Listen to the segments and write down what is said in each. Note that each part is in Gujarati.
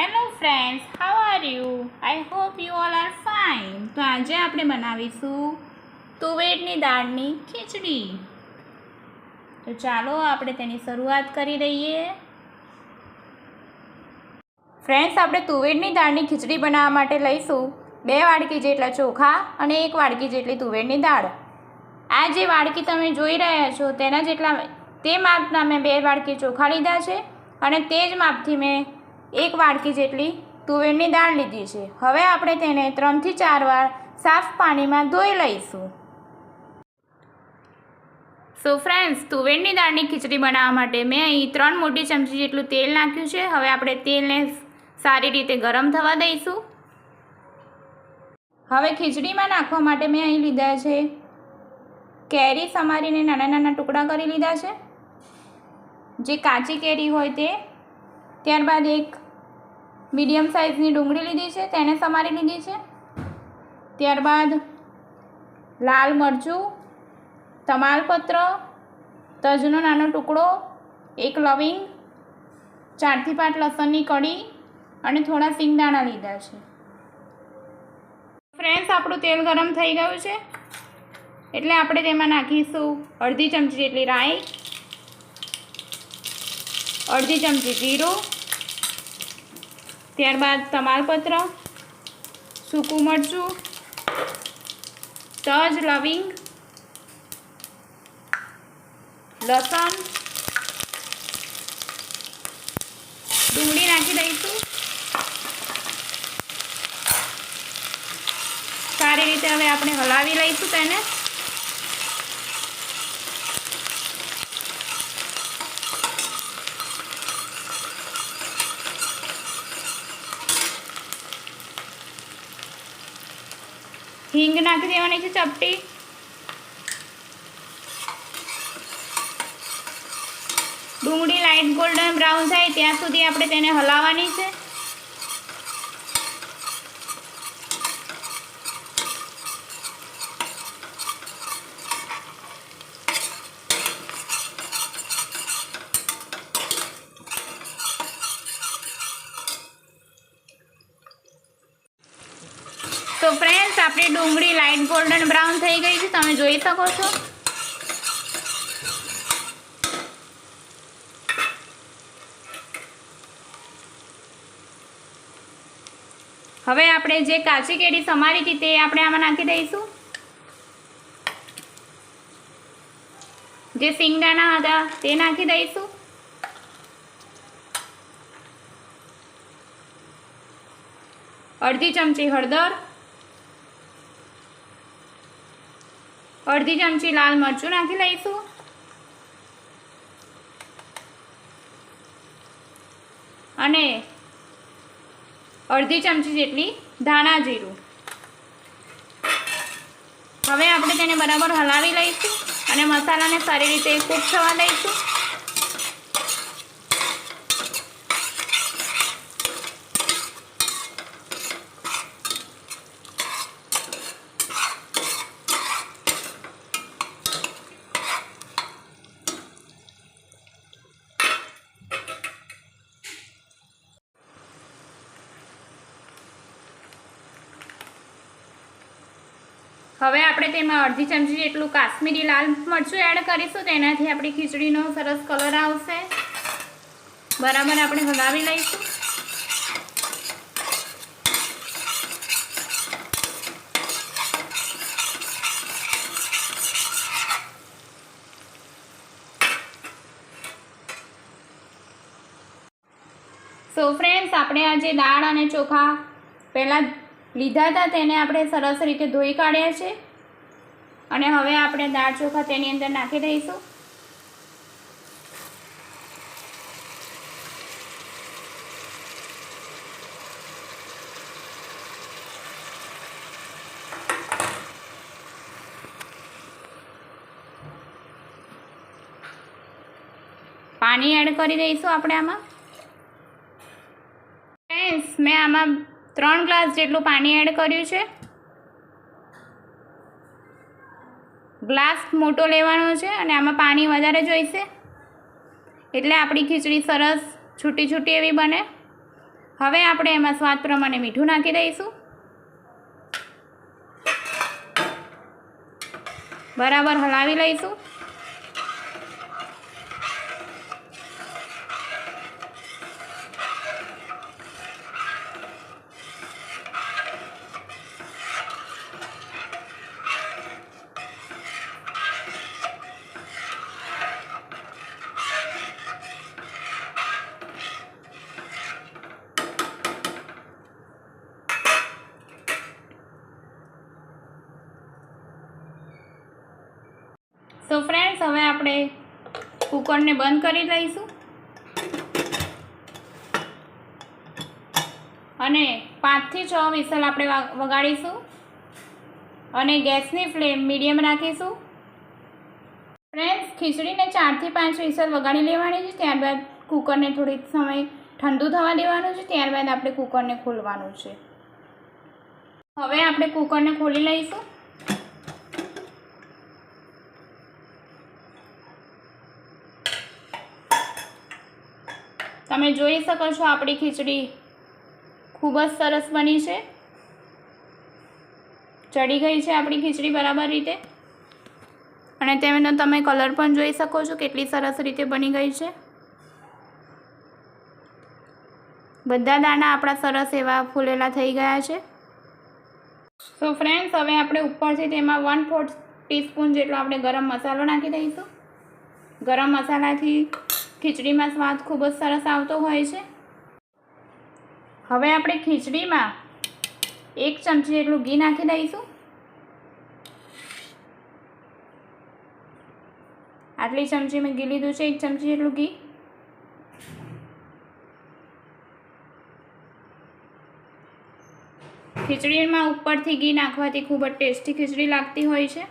Hello friends how are you I hope you all are fine તો આજે આપણે બનાવીશું તુવેરની દાળની ખીચડી. તો ચાલો આપણે તેની શરૂઆત કરી દઈએ. ફ્રેન્ડ્સ આપણે તુવેરની દાળની ખીચડી બનાવવા માટે લઈશું. બે વાડકી જેટલા ચોખા અને એક વાડકી જેટલી તુવેરની દાળ. આ જે વાડકી તમે જોઈ રહ્યા છો, તેના જેટલા, તે માપના મેં બે વાડકી ચોખા લીધા છે અને તે જ માપથી મેં એક વાડકી જેટલી તુવેરની દાળ લીધી છે. હવે આપણે તેને ત્રણથી ચાર વાર સાફ પાણીમાં ધોઈ લઈશું. સો ફ્રેન્ડ્સ તુવેરની દાળની ખીચડી બનાવવા માટે મેં અહીં ત્રણ મોટી ચમચી જેટલું તેલ નાખ્યું છે. હવે આપણે તેલને સારી રીતે ગરમ થવા દઈશું. હવે ખીચડીમાં નાખવા માટે મેં અહીં લીધા છે કેરી સમારીને નાના નાના ટુકડા કરી લીધા છે. જે કાચી કેરી હોય તે. ત્યારબાદ એક મીડિયમ સાઇઝની ડુંગળી લીધી છે, તેને સમારી લીધી છે. ત્યારબાદ લાલ મરચું, તમાલપત્ર, તજનો નાનો ટુકડો, એક લવિંગ, ચારથી પાંચ લસણની કડી અને થોડા સિંગદાણા લીધા છે. ફ્રેન્ડ્સ, આપણું તેલ ગરમ થઈ ગયું છે. એટલે આપણે તેમાં નાખીશું અડધી ચમચી જેટલી રાઈ, અડધી ચમચી જીરું ત્યારબાદ તમાલપત્ર સૂકું મરચું, તજ લવિંગ, લસણ, ડુંગળી નાખી દઈશું. સારી રીતે હવે આપણે હલાવી લઈશું તેને. હિંગ નાખી દેવાની છે ચપટી. ડુંગળી લાઇટ ગોલ્ડન બ્રાઉન થાય ત્યાં સુધી આપણે તેને હલાવવાની છે તો ફ્રેન્ડ્સ આપણી ડુંગળી લાઇટ ગોલ્ડન બ્રાઉન થઈ ગઈ છે. તમે જોઈ શકો છો. હવે આપણે જે કાચી કેરી સમારી હતી તે આપણે આમાં નાખી દઈશું. જે સિંગદાણા હતા તે નાખી દઈશું. અડધી ચમચી હળદર. અડધી ચમચી લાલ મરચું નાખી લઈશું. અને અડધી ચમચી જેટલી ધાણા જીરું. હવે આપણે તેને બરાબર હલાવી લઈશું અને મસાલાને સારી રીતે કૂક થવા દઈશું. હવે આપણે તેમાં અડધી ચમચી જેટલું કાશ્મીરી લાલ મરચું એડ કરીશું, તેનાથી આપણી ખીચડીનો સરસ કલર આવશે. બરાબર આપણે હલાવી લઈશું. સો ફ્રેન્ડ્સ આપણે આજે દાળ અને ચોખા પહેલાં લીધા હતા તેને આપણે સરસ રીતે ધોઈ કાઢ્યા છે. અને હવે આપણે દાળ ચોખા તેની અંદર નાખી દઈશું. પાણી એડ કરી દઈશું આપણે આમાં. ફ્રેન્ડ્સ મેં આમાં ત્રણ ગ્લાસ જેટલું પાણી એડ કર્યું છે. ગ્લાસ મોટો લેવાનો છે અને આમાં પાણી વધારે જોઈશે. એટલે આપણી ખીચડી સરસ છૂટી છૂટી એવી બને. હવે આપણે એમાં સ્વાદ પ્રમાણે મીઠું નાખી દઈશું. બરાબર હલાવી લઈશું. સો ફ્રેન્ડ્સ હવે આપણે કુકરને બંધ કરી લઈશું. અને પાંચથી છ વિસલ આપણે વગાડીશું. અને ગેસની ફ્લેમ મીડિયમ રાખીશું. ફ્રેન્ડ્સ ખીચડીને ચારથી પાંચ વિસલ વગાડી લેવાની છે, ત્યારબાદ કુકરને થોડીક સમય ઠંડુ થવા દેવાનું છે, ત્યારબાદ આપણે કુકરને ખોલવાનું છે. હવે આપણે કુકરને ખોલી લઈશું. તમે જોઈ શકો છો આપણી ખીચડી ખૂબ જ સરસ બની છે. ચડી ગઈ છે આપણી ખીચડી બરાબર રીતે. અને તેનો તમે કલર પણ જોઈ શકો છો કેટલી સરસ રીતે બની ગઈ છે. બધા દાણા આપણા સરસ એવા ફૂલેલા થઈ ગયા છે. સો ફ્રેન્ડ્સ હવે આપણે ઉપરથી તેમાં વન ફોર્થ ટીસ્પૂન જેટલો આપણે ગરમ મસાલો નાખી દઈશું. ગરમ મસાલાથી ખીચડીમાં સ્વાદ ખૂબ જ સરસ આવતો હોય છે. હવે આપણે ખીચડીમાં એક ચમચી જેટલું ઘી નાખી દઈશું. આટલી ચમચી મેં ઘી લીધું છે, એક ચમચી જેટલું ઘી. ખીચડીમાં ઉપરથી ઘી નાખવાથી ખૂબ જ ટેસ્ટી ખીચડી લાગતી હોય છે.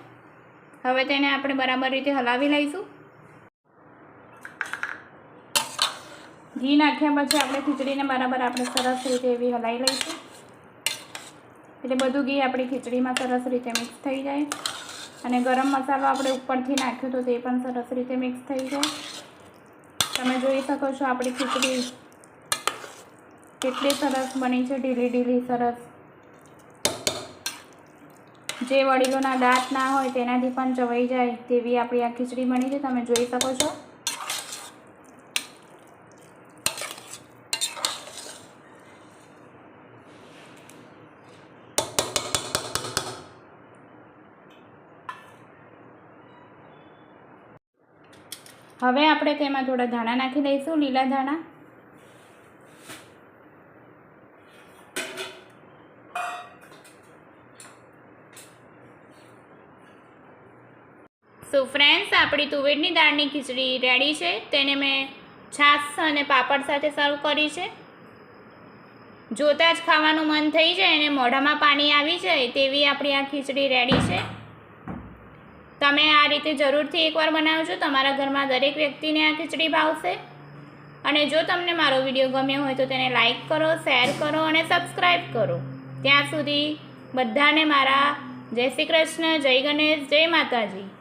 હવે તેને આપણે બરાબર રીતે હલાવી લઈશું. ઘી નાખ્યા પછી આપણે ખીચડીને બરાબર આપણે સરસ રીતે એવી હલાવી લઈશું. એટલે બધું ઘી આપણી ખીચડીમાં સરસ રીતે મિક્સ થઈ જાય. અને ગરમ મસાલો આપણે ઉપરથી નાખ્યો તો તે પણ સરસ રીતે મિક્સ થઈ જાય. તમે જોઈ શકો છો આપણી ખીચડી કેટલી સરસ બની છે, ઢીલી ઢીલી સરસ. જે વડીલોના દાંત ના હોય તેનાથી પણ ચવાઈ જાય તેવી આપણી આ ખીચડી બની છે. તમે જોઈ શકો છો. હવે આપણે તેમાં થોડા ધાણા નાખી દઈશું, લીલા ધાણા. સો ફ્રેન્ડ્સ આપણી તુવેરની દાળની ખીચડી રેડી છે. તેને મેં છાશ અને પાપડ સાથે સર્વ કરી છે. જોતાં જ ખાવાનું મન થઈ જાય અને મોઢામાં પાણી આવી જાય તેવી આપણી આ ખીચડી રેડી છે. તમે આ રીતે જરૂરથી એકવાર બનાવજો. તમારા ઘરમાં દરેક વ્યક્તિને આ ખીચડી ભાવશે. અને જો તમને મારો વીડિયો ગમ્યો હોય તો તેને લાઈક કરો, શેર કરો અને સબસ્ક્રાઈબ કરો. ત્યાં સુધી બધાને મારા જય શ્રી કૃષ્ણ, જય ગણેશ, જય માતાજી.